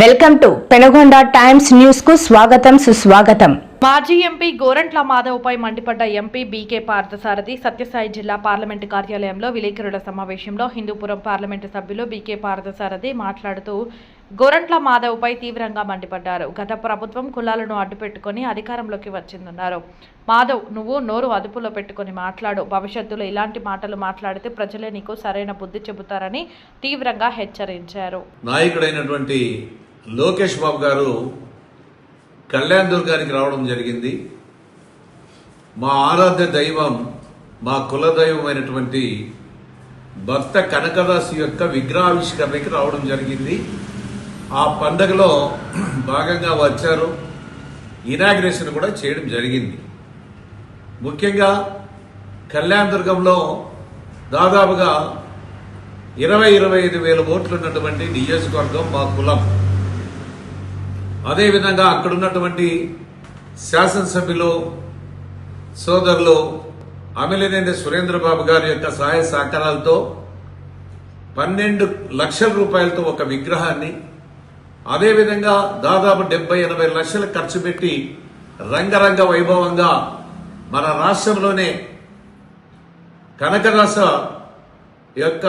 Welcome to Penagonda times న్యూస్కు స్వాగతం సుస్వాగతం. మాజీ ఎంపీ గోరంట్ల మాధవ్పై మండిపడ్డ ఎంపీ బీకే పార్థసారథి సత్యసాయి జిల్లా పార్లమెంటు కార్యాలయంలో విలేకరుల సమావేశంలో హిందూపురం పార్లమెంటు సభ్యులు బీకే పార్థసారథి మాట్లాడుతూ గోరంట్ల మాధవ్పై తీవ్రంగా మండిపడ్డారు. గత ప్రభుత్వం కులాలను అడ్డుపెట్టుకుని అధికారంలోకి వచ్చిందన్నారు. మాధవ్ నువ్వు నోరు అదుపులో పెట్టుకొని మాట్లాడు. భవిష్యత్తులో ఇలాంటి మాటలు మాట్లాడితే ప్రజలే నీకు సరైన బుద్ధి చెబుతారని తీవ్రంగా హెచ్చరించారు. నాయకుడైనటువంటి లోకేష్ బాబు గారు కళ్యాణ్ దుర్గానికి రావడం జరిగింది. మా ఆరాధ్య దైవం మా కుల దైవమైనటువంటి భక్త కనకదాసు యొక్క విగ్రహావిష్కరణకి రావడం జరిగింది. ఆ పండగలో భాగంగా వచ్చారు. ఇనాగ్రేషన్ కూడా చేయడం జరిగింది. ముఖ్యంగా కళ్యాణ దుర్గంలో దాదాపుగా ఇరవై ఇరవై ఐదు వేల ఓట్లు ఉన్నటువంటి నియోజకవర్గం మా కులం. అదేవిధంగా అక్కడ ఉన్నటువంటి శాసనసభ్యులు సోదరులు అమిలినేని సురేంద్రబాబు గారి యొక్క సహాయ సహకారాలతో పన్నెండు లక్షల రూపాయలతో ఒక విగ్రహాన్ని అదేవిధంగా దాదాపు డెబ్బై ఎనభై లక్షలు ఖర్చు పెట్టి రంగరంగ వైభవంగా మన రాష్ట్రంలోనే కనకదాస యొక్క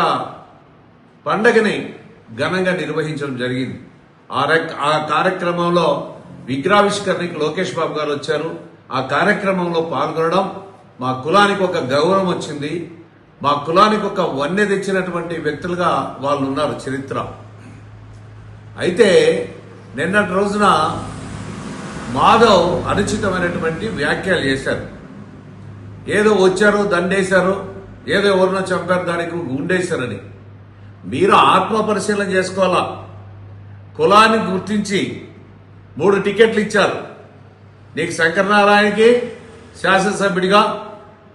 పండగని ఘనంగా నిర్వహించడం జరిగింది. ఆ ఆ కార్యక్రమంలో విగ్రహావిష్కరణకి లోకేష్ బాబు గారు వచ్చారు. ఆ కార్యక్రమంలో పాల్గొనడం మా కులానికి ఒక గౌరవం వచ్చింది. మా కులానికి ఒక వన్నె తెచ్చినటువంటి వ్యక్తులుగా వాళ్ళు ఉన్నారు చరిత్ర. అయితే నిన్నటి రోజున మాధవ్ అనుచితమైనటువంటి వ్యాఖ్యలు చేశారు. ఏదో వచ్చారు దండేశారు ఏదో ఎవరినో చంపారు దానికి గుండేశారని. మీరు ఆత్మ పరిశీలన చేసుకోవాలా? కులాన్ని గుర్తించి మూడు టికెట్లు ఇచ్చారు. నీకు శంకరనారాయణకి శాసనసభ్యుడిగా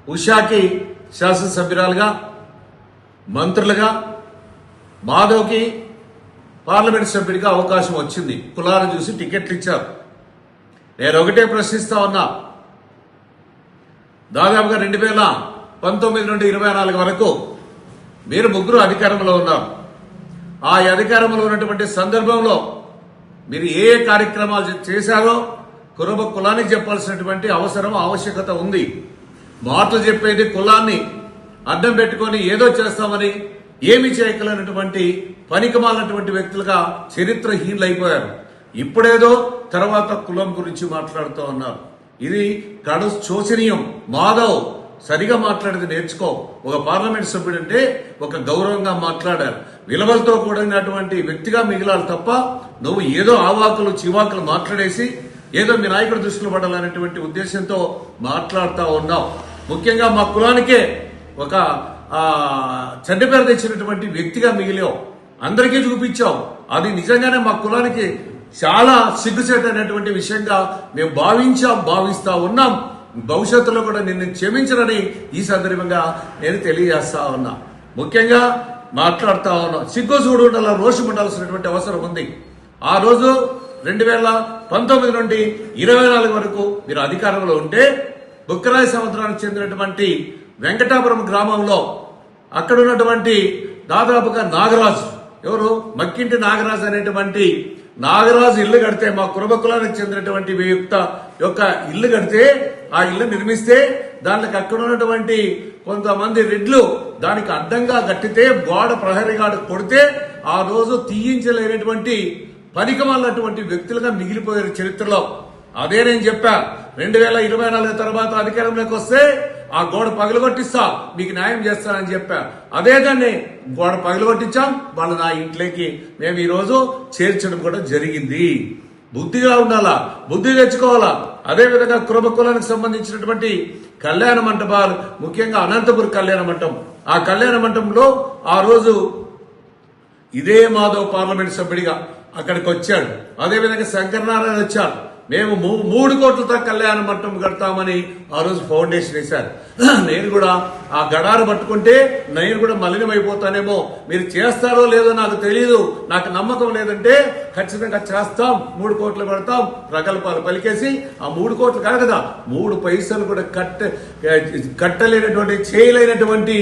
ఉషాకి శాసనసభ్యురాలుగా మంత్రులుగా మాధవ్కి పార్లమెంట్ సభ్యుడిగా అవకాశం వచ్చింది. కులాన్ని చూసి టికెట్లు ఇచ్చారు. నేను ఒకటే ప్రశ్నిస్తా ఉన్నా. దాదాపుగా రెండు వేల పంతొమ్మిది నుండి ఇరవై నాలుగు వరకు మీరు ముగ్గురు అధికారంలో ఉన్నారు. ఆ అధికారంలో ఉన్నటువంటి సందర్భంలో మీరు ఏ కార్యక్రమాలు చేశారో కురబ కులానికి చెప్పాల్సినటువంటి అవసరం ఆవశ్యకత ఉంది. మాటలు చెప్పేది కులాన్ని అడ్డం పెట్టుకొని ఏదో చేస్తామని ఏమి చేయగలనటువంటి పనికిమాలినటువంటి వ్యక్తులుగా చరిత్రహీనులు అయిపోయారు ఇప్పుడేదో తర్వాత కులం గురించి మాట్లాడుతూ ఉన్నారు. ఇది కడు శోచనీయం. మాధవ్ సరిగా మాట్లాడేది నేర్చుకో. ఒక పార్లమెంట్ సభ్యుడు అంటే ఒక గౌరవంగా మాట్లాడారు. విలువలతో కూడినటువంటి వ్యక్తిగా మిగిలాలి తప్ప నువ్వు ఏదో ఆవాకులు చివాకులు మాట్లాడేసి ఏదో మీ నాయకుడు దృష్టిలో పడాలనేటువంటి ఉద్దేశంతో మాట్లాడుతూ ఉన్నావు. ముఖ్యంగా మా కులానికే ఒక ఆ, చెడ్డ పేరు తెచ్చినటువంటి వ్యక్తిగా మిగిలావు. అందరికీ చూపించావు. అది నిజంగానే మా కులానికి చాలా సిగ్గుచేటైనటువంటి విషయంగా మేము భావించాం భావిస్తా ఉన్నాం. భవిష్యత్తులో కూడా నిన్ను క్షమించరని ఈ సందర్భంగా నేను తెలియజేస్తా ఉన్నా. ముఖ్యంగా మాట్లాడుతా ఉన్నా. సిగ్గు చూడు ఉండాల రోషం ఉండాల్సినటువంటి అవసరం ఉంది. ఆ రోజు రెండు వేల పంతొమ్మిది నుండి ఇరవై నాలుగు వరకు మీరు అధికారంలో ఉంటే బుక్కరాయ సముద్రానికి చెందినటువంటి వెంకటాపురం గ్రామంలో అక్కడ ఉన్నటువంటి దాదాపుగా నాగరాజు. ఎవరు? మక్కింటి నాగరాజు అనేటువంటి నాగరాజు ఇల్లు కడితే మా కురబ కులానికి చెందినటువంటి వ్యక్త యొక్క ఇల్లు కడితే ఆ ఇల్లు నిర్మిస్తే దానికి అక్కడ ఉన్నటువంటి కొంతమంది రెడ్లు దానికి అడ్డంగా కట్టితే గోడ ప్రహరీగాడు కొడితే ఆ రోజు తీయించలేనటువంటి పనికమన్నటువంటి వ్యక్తులుగా మిగిలిపోయారు చరిత్రలో. అదే నేను చెప్పా రెండు వేల ఇరవై నాలుగు తర్వాత అధికారంలోకి వస్తే ఆ గోడ పగలగొట్టిస్తా మీకు న్యాయం చేస్తానని చెప్పా. అదే దాన్ని గోడ పగలగొట్టించాం వాళ్ళు నా ఇంట్లోకి. మేము ఈరోజు చేర్చడం కూడా జరిగింది. బుద్ధిగా ఉండాలా? బుద్ధి తెచ్చుకోవాలా? అదే విధంగా కురబ కులానికి సంబంధించినటువంటి కళ్యాణ మంటపాలు ముఖ్యంగా అనంతపురం కళ్యాణ మంటపం. ఆ కళ్యాణ మంటపంలో ఆ రోజు ఇదే మాధవ్ పార్లమెంట్ సభ్యుడిగా అక్కడికి వచ్చాడు. అదేవిధంగా శంకరనారాయణ వచ్చాడు మేము మూ- మూడు కోట్లతో కళ్యాణ మంటపం కడతామని ఆ రోజు ఫౌండేషన్ వేశారు. నేను కూడా ఆ గడారు పట్టుకుంటే నేను కూడా మలినమైపోతానేమో. మీరు చేస్తారో లేదో నాకు తెలియదు నాకు నమ్మకం లేదంటే ఖచ్చితంగా చేస్తాం. మూడు కోట్లు కడతాం. ప్రకల్పాలు పలికేసి ఆ మూడు కోట్లు కాదు కదా మూడు పైసలు కూడా కట్ట కట్టలేనటువంటి చేయలేనటువంటి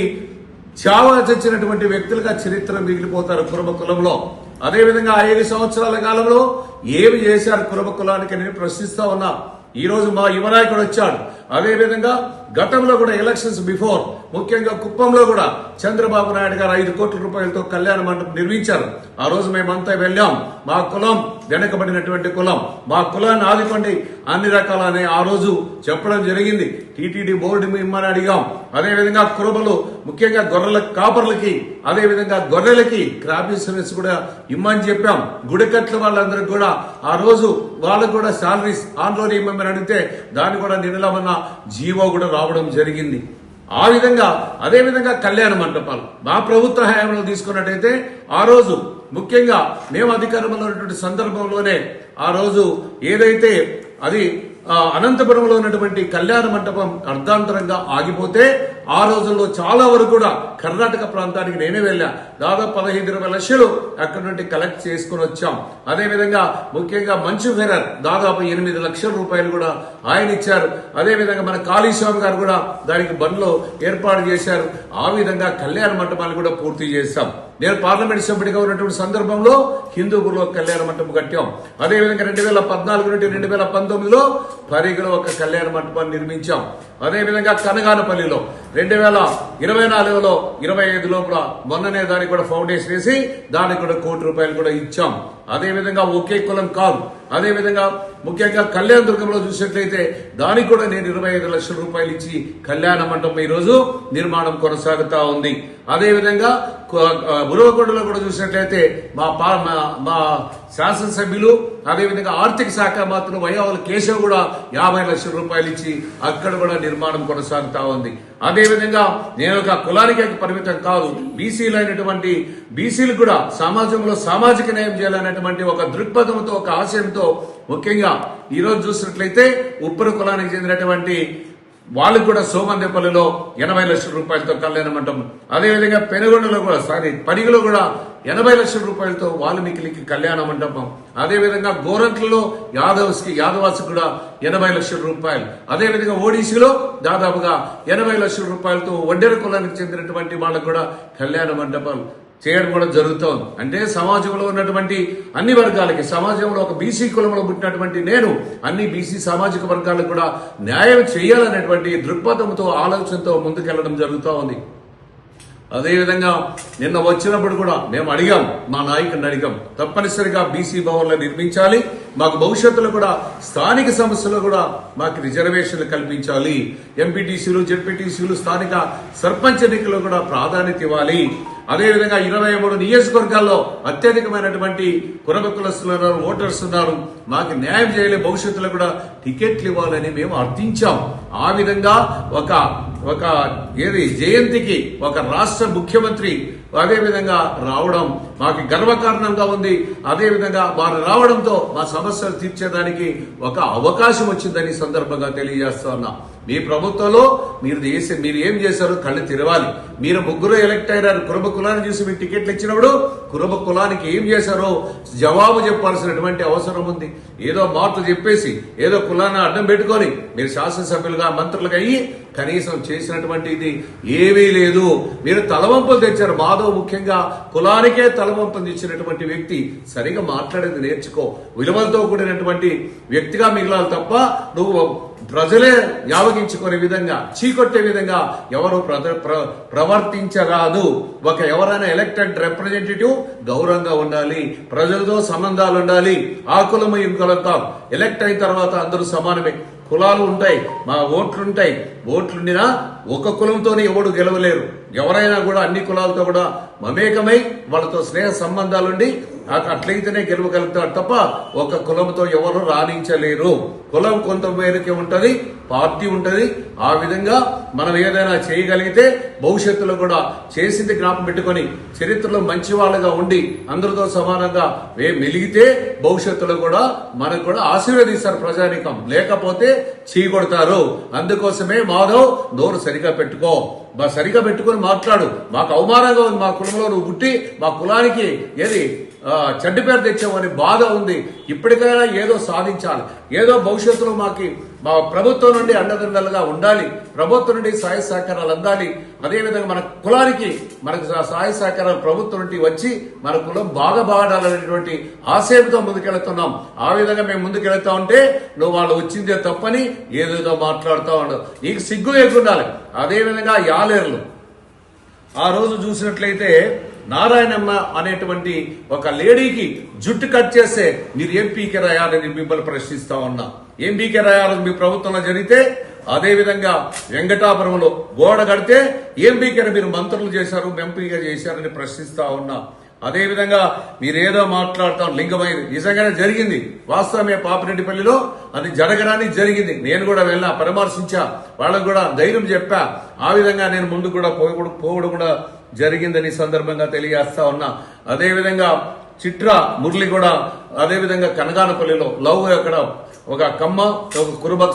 చావ చచ్చినటువంటి వ్యక్తులుగా చరిత్ర మిగిలిపోతారు కురుమ కులంలో. అదేవిధంగా ఐదు సంవత్సరాల కాలంలో ఏమి చేశారు కురుమ కులానికి నేను ప్రశ్నిస్తా ఉన్నా. ఈ రోజు మా యువనాయకుడు వచ్చాడు. అదేవిధంగా గతంలో కూడా ఎలక్షన్స్ బిఫోర్. ముఖ్యంగా కుప్పంలో కూడా చంద్రబాబు నాయుడు గారు ఐదు కోట్ల రూపాయలతో కళ్యాణ మండపం నిర్మించారు. ఆ రోజు మేమంతా వెళ్ళాం. మా కులం వెనకబడినటువంటి కులం. మా కులాన్ని ఆదుకోండి. అన్ని రకాలనే ఆ రోజు చెప్పడం జరిగింది. టీటీడీ బోర్డు మిమ్మల్ని అడిగాం. అదేవిధంగా కురబలు ముఖ్యంగా గొర్రెల కాపర్లకి అదేవిధంగా గొర్రెలకి క్రాప్ ఇన్సూరెన్స్ కూడా ఇమ్మని చెప్పాం. గుడికట్ల వాళ్ళందరికీ కూడా ఆ రోజు వాళ్ళకు కూడా శాలరీస్ ఆన్లోనే ఇమ్మని అడిగితే దాన్ని కూడా నిన్నలమన్న జీవో కూడా రావడం జరిగింది. ఆ విధంగా అదే విధంగా కళ్యాణ మంటపాలు. మా ప్రభుత్వ హయాంలో తీసుకున్నట్టయితే ఆ రోజు ముఖ్యంగా మేము అధికారంలో ఉన్నటువంటి సందర్భంలోనే ఆ రోజు ఏదైతే అది అనంతపురంలో ఉన్నటువంటి కళ్యాణ మంటపం అర్ధాంతరంగా ఆగిపోతే ఆ రోజుల్లో చాలా వరకు కూడా కర్ణాటక ప్రాంతానికి నేనే వెళ్ళా. దాదాపు పదహైదు ఇరవై లక్షలు అక్కడ నుండి కలెక్ట్ చేసుకుని వచ్చాం. అదేవిధంగా ముఖ్యంగా మంచు ఫెరర్ దాదాపు ఎనిమిది లక్షల రూపాయలు కూడా ఆయన ఇచ్చారు. అదేవిధంగా మన కాళీస్వామి గారు కూడా దానికి బండ్లో ఏర్పాటు చేశారు. ఆ విధంగా కళ్యాణ మంటపాలు కూడా పూర్తి చేశాం. నేను పార్లమెంట్ సభ్యుడిగా ఉన్నటువంటి సందర్భంలో హిందూపూర్లో కళ్యాణ మంటపం కట్టాం. అదేవిధంగా రెండు వేల పద్నాలుగు నుండి రెండు వేల పంతొమ్మిదిలో పరిగిలో ఒక కళ్యాణ మంటపాన్ని నిర్మించాం. అదేవిధంగా కనగానపల్లిలో రెండు వేల ఇరవై నాలుగులో ఇరవై ఐదు లోపల మొన్ననే దానికి కూడా ఫౌండేషన్ వేసి దానికి కూడా కోటి రూపాయలు కూడా ఇచ్చాం. అదేవిధంగా ఒకే కులం కాదు. అదే విధంగా ముఖ్యంగా కళ్యాణ దుర్గంలో చూసినట్లయితే దానికి కూడా నేను ఇరవై ఐదు లక్షల రూపాయలు ఇచ్చి కళ్యాణ మండపం ఈ రోజు నిర్మాణం కొనసాగుతా ఉంది. అదేవిధంగా విధంగా కూడా చూసినట్లయితే మా పా- మా- మా శాసనసభ్యులు అదేవిధంగా ఆర్థిక శాఖ మంత్రులు వయావుల కేశవ్ కూడా యాభై లక్షల రూపాయలు ఇచ్చి అక్కడ కూడా నిర్మాణం కొనసాగుతా ఉంది. అదేవిధంగా నేను ఒక కులానికి పరిమితం కాదు. బీసీలు అయినటువంటి బీసీలు కూడా సమాజంలో సామాజిక న్యాయం చేయాలనేటువంటి ఒక దృక్పథంతో ఒక ఆశయంతో ముఖ్యంగా ఈరోజు చూసినట్లయితే ఉప్పర కులానికి చెందినటువంటి వాళ్ళకు కూడా సోమందేపల్లిలో ఎనభై లక్షల రూపాయలతో కళ్యాణ మండపం. అదేవిధంగా పెనుగొండలో కూడా సారీ పడిగలో కూడా ఎనభై లక్షల రూపాయలతో వాల్మీకిలికి కళ్యాణ మండపం. అదేవిధంగా గోరంట్లలో యాదవ్స్కి యాదవాస్ కూడా ఎనభై లక్షల రూపాయలు. అదేవిధంగా ఓడిసీలో దాదాపుగా ఎనభై లక్షల రూపాయలతో వడ్డెర కులానికి చెందినటువంటి వాళ్ళకు కూడా కళ్యాణ మండపాలు చేయడం కూడా జరుగుతోంది. అంటే సమాజంలో ఉన్నటువంటి అన్ని వర్గాలకి సమాజంలో ఒక బీసీ కులంలో పుట్టినటువంటి నేను అన్ని బీసీ సామాజిక వర్గాలకు కూడా న్యాయం చేయాలనేటువంటి దృక్పథంతో ఆలోచనతో ముందుకెళ్ళడం జరుగుతూ ఉంది అదేవిధంగా నిన్న వచ్చినప్పుడు కూడా మేము అడిగాం మా నాయకుడిని అడిగాం తప్పనిసరిగా బీసీ భవన్లు నిర్మించాలి మాకు భవిష్యత్తులో కూడా స్థానిక సమస్యలు కూడా మాకు రిజర్వేషన్లు కల్పించాలి ఎంపీటీసీలు జెడ్పీటీసీలు స్థానిక సర్పంచ్ ఎన్నికల్లో కూడా ప్రాధాన్యత ఇవ్వాలి. అదేవిధంగా ఇరవై మూడు నియోజకవర్గాల్లో అత్యధికమైనటువంటి కురబ కులస్తులు ఉన్నారు ఓటర్స్ ఉన్నారు మాకు న్యాయం చేయలే భవిష్యత్తులో కూడా టికెట్లు ఇవ్వాలని మేము అర్థించాం. ఆ విధంగా ఒక ఒక ఏది? జయంతికి ఒక రాష్ట్ర ముఖ్యమంత్రి అదే విధంగా రావడం మాకు గర్వకారణంగా ఉంది. అదేవిధంగా వారు రావడంతో మా సమస్యలు తీర్చేదానికి ఒక అవకాశం వచ్చిందని సందర్భంగా తెలియజేస్తా ఉన్నా. మీ ప్రభుత్వంలో మీరు చేసే మీరు ఏం చేశారు కళ్ళు తెరవాలి. మీరు ముగ్గురు ఎలక్ట్ అయ్యారు కురుబ కులాన్ని చూసి మీరు టికెట్లు ఇచ్చినప్పుడు కురుబ కులానికి ఏం చేశారో జవాబు చెప్పాల్సినటువంటి అవసరం ఉంది. ఏదో మార్పు చెప్పేసి ఏదో కులాన్ని అడ్డం పెట్టుకొని మీరు శాసనసభ్యులుగా మంత్రులుగా అయ్యి కనీసం చేసినటువంటి ఇది ఏమీ లేదు. మీరు తలవంపులు తెచ్చారు. మాధవ్ ముఖ్యంగా కులానికే తలవంపులు తెచ్చినటువంటి వ్యక్తి సరిగా మాట్లాడేది నేర్చుకో. విలువలతో కూడినటువంటి వ్యక్తిగా మిగిలాలి తప్ప నువ్వు ప్రజలే యావగించుకునే విధంగా చీకొట్టే విధంగా ఎవరు ప్ర- ప్రవర్తించరాదు. ఒక ఎవరైనా ఎలక్టెడ్ రిప్రజెంటేటివ్ గౌరవంగా ఉండాలి ప్రజలతో సంబంధాలు ఉండాలి ఆ కులము కులం ఎలక్ట్ అయిన తర్వాత అందరూ సమానమే. కులాలు ఉంటాయి మా ఓట్లు ఉంటాయి ఓట్లుండినా ఒక కులంతోనే ఎవడు గెలవలేరు. ఎవరైనా కూడా అన్ని కులాలతో కూడా మమేకమై వాళ్ళతో స్నేహ సంబంధాలుండి అట్లయితేనే గెలవగలుగుతారు తప్ప ఒక కులంతో ఎవరు రాణించలేరు. కులం కొంత మేరకే ఉంటుంది పార్టీ ఉంటుంది. ఆ విధంగా మనం ఏదైనా చేయగలిగితే భవిష్యత్తులో కూడా చేసింది జ్ఞాపం పెట్టుకొని చరిత్రలో మంచి వాళ్ళగా ఉండి అందరితో సమానంగా వే మెలిగితే భవిష్యత్తులో కూడా మనకు కూడా ఆశీర్వదిస్తారు ప్రజానికం. లేకపోతే చీకొడతారు. అందుకోసమే మాధవ్ నోరు సరిగా పెట్టుకో. మా సరిగా పెట్టుకొని మాట్లాడు. మాకు అవమానంగా ఉంది మా కులంలో నువ్వు పుట్టి మా కులానికి ఏది చెడ్డ పేరు తెచ్చామని బాధ ఉంది. ఇప్పటికైనా ఏదో సాధించాలి. ఏదో భవిష్యత్తులో మాకి మా ప్రభుత్వం నుండి అండదండలుగా ఉండాలి. ప్రభుత్వం నుండి సహాయ సహకారాలు అందాలి. అదేవిధంగా మన కులానికి మనకు సహాయ సహకారాలు ప్రభుత్వం నుండి వచ్చి మన కులం బాగా బాగాడాలనేటువంటి ఆశయంతో ముందుకెళ్తున్నాం. ఆ విధంగా మేము ముందుకెళ్తా ఉంటే నువ్వు వాళ్ళు వచ్చిందే తప్పని ఏదేదో మాట్లాడుతూ ఉండవు. నీకు సిగ్గు లేకుండాలి. అదేవిధంగా యాలేర్లు ఆ రోజు చూసినట్లయితే నారాయణమ్మ అనేటువంటి ఒక లేడీకి జుట్టు కట్ చేస్తే మీరు ఏం రాయాలని మిమ్మల్ని ప్రశ్నిస్తా ఉన్నా. ఏం రాయాలని మీ ప్రభుత్వంలో జరిగితే అదే విధంగా వెంకటాపురంలో గోడ కడితే ఏం పీకేని మీరు మంత్రులు చేశారు ఎంపీగా చేశారని ప్రశ్నిస్తా ఉన్నా. అదే విధంగా మీరేదో మాట్లాడతాం లింగమైంది నిజంగానే జరిగింది. వాస్తవమే పాపిరెడ్డిపల్లిలో అది జరగడానికి జరిగింది. నేను కూడా వెళ్ళా పరామర్శించా. వాళ్ళకు కూడా ధైర్యం చెప్పా. ఆ విధంగా నేను ముందు కూడా పోవడం పోవడం కూడా జరిగిందని సందర్భంగా తెలియజేస్తా ఉన్నా. అదేవిధంగా చిట్రా మురళి కూడా అదేవిధంగా కనగానపల్లిలో లవ్ అక్కడ ఒక కమ్మ ఒక కురుబకు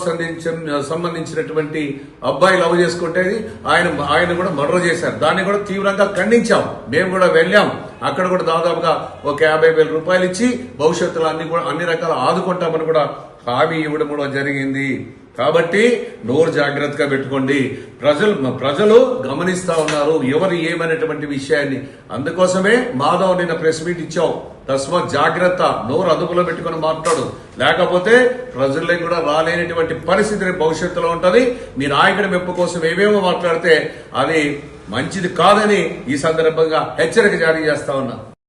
సంబంధించినటువంటి అబ్బాయి లవ్ చేసుకుంటేది ఆయన ఆయన కూడా మర్డర్ చేశారు. దాన్ని కూడా తీవ్రంగా ఖండించాం. మేము కూడా వెళ్ళాం. అక్కడ కూడా దాదాపుగా ఒక యాభై వేల రూపాయలు ఇచ్చి భవిష్యత్తులో అన్ని కూడా అన్ని రకాల ఆదుకుంటామని కూడా హామీ ఇవ్వడం కూడా జరిగింది. కాబట్టి నోరు జాగ్రత్తగా పెట్టుకోండి. ప్రజలు ప్రజలు గమనిస్తా ఉన్నారు ఎవరు ఏమనేటువంటి విషయాన్ని. అందుకోసమే మాధవ్ నిన్న ప్రెస్ మీట్ ఇచ్చావు తస్మాత్ జాగ్రత్త నోరు అదుపులో పెట్టుకుని మాట్లాడు. లేకపోతే ప్రజల్లో కూడా రాలేనటువంటి పరిస్థితి భవిష్యత్తులో ఉంటుంది. మీ నాయకుడి మెప్పు కోసం ఏమేమో మాట్లాడితే అది మంచిది కాదని ఈ సందర్భంగా హెచ్చరిక జారీ చేస్తా ఉన్నా.